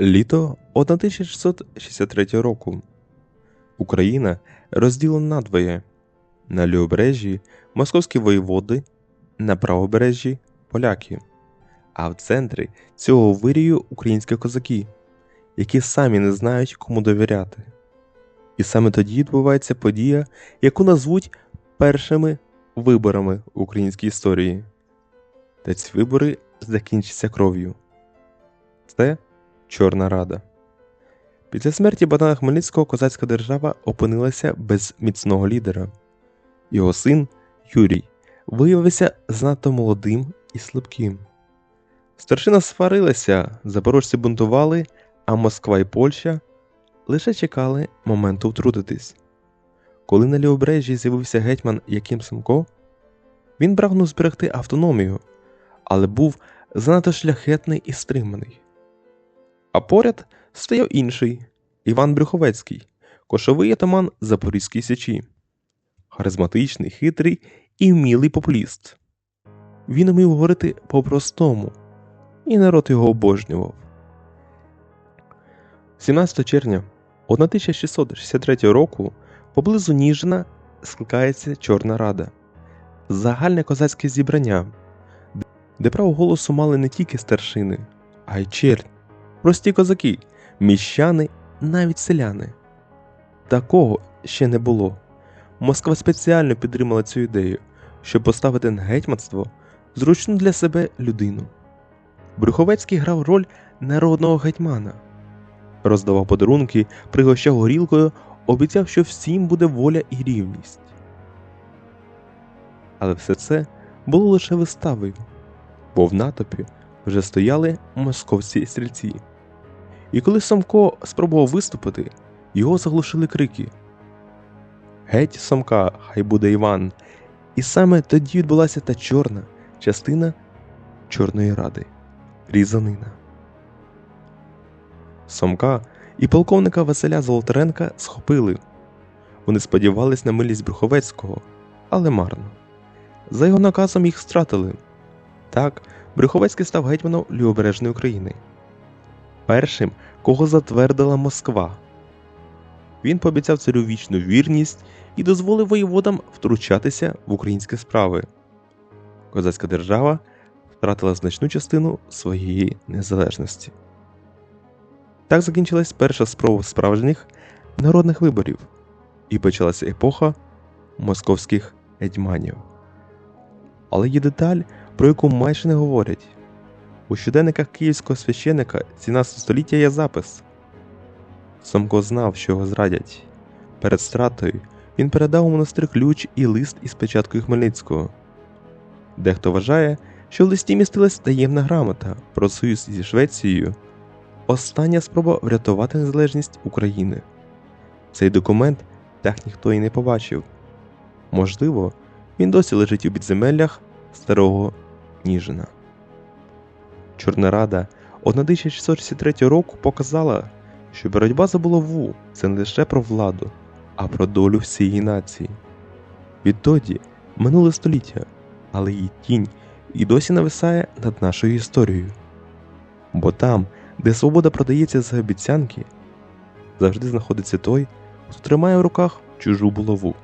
Літо 1663 року. Україна розділена надвоє. На лівобережжі московські воєводи, на правобережжі поляки, а в центрі цього вирію українські козаки, які самі не знають, кому довіряти. І саме тоді відбувається подія, яку назвуть першими виборами в українській історії. Та ці вибори закінчаться кров'ю. Це Чорна Рада. Після смерті Богдана Хмельницького козацька держава опинилася без міцного лідера. Його син Юрій виявився занадто молодим і слабким. Старшина сварилася, запорожці бунтували, а Москва і Польща лише чекали моменту втрутитись. Коли на лівобережжі з'явився гетьман Яким Семко, він прагнув зберегти автономію, але був занадто шляхетний і стриманий. А поряд стояв інший Іван Брюховецький, кошовий атаман Запорізькій Січі, харизматичний, хитрий і вмілий популіст. Він умів говорити по-простому, і народ його обожнював. 17 червня 1663 року поблизу Ніжина скликається Чорна Рада, загальне козацьке зібрання, де право голосу мали не тільки старшини, а й чернь, прості козаки, міщани, навіть селяни. Такого ще не було. Москва спеціально підтримала цю ідею, щоб поставити на гетьманство зручну для себе людину. Брюховецький грав роль народного гетьмана, роздавав подарунки, пригощав горілкою, обіцяв, що всім буде воля і рівність. Але все це було лише виставою, бо в натопі вже стояли московські стрільці. І коли Самко спробував виступити, його заглушили крики Геть Самка, хай буде Іван. І саме тоді відбулася та чорна частина Чорної Ради різанина. Самка і полковника Василя Золотаренка схопили. Вони сподівались на милість Брюховецького, але марно. За його наказом їх стратили. Так, Брюховецький став гетьманом Лівобережної України. Першим, кого затвердила Москва. Він пообіцяв царю вічну вірність і дозволив воєводам втручатися в українські справи. Козацька держава втратила значну частину своєї незалежності. Так закінчилась перша спроба справжніх народних виборів і почалася епоха московських гетьманів. Але є деталь, про яку майже не говорять. У щоденниках київського священика 17 століття є запис. Самко знав, що його зрадять. Перед стратою він передав у монастир ключ і лист із печаткою Хмельницького. Дехто вважає, що в листі містилась таємна грамота про союз зі Швецією, остання спроба врятувати незалежність України. Цей документ так ніхто і не побачив. Можливо, він досі лежить у підземеллях старого Ніжина. Чорна Рада 1663 року показала, що боротьба за булаву це не лише про владу, а про долю всієї нації. Відтоді минуле століття, але її тінь і досі нависає над нашою історією. Бо там, де свобода продається за обіцянки, завжди знаходиться той, хто тримає в руках чужу булаву.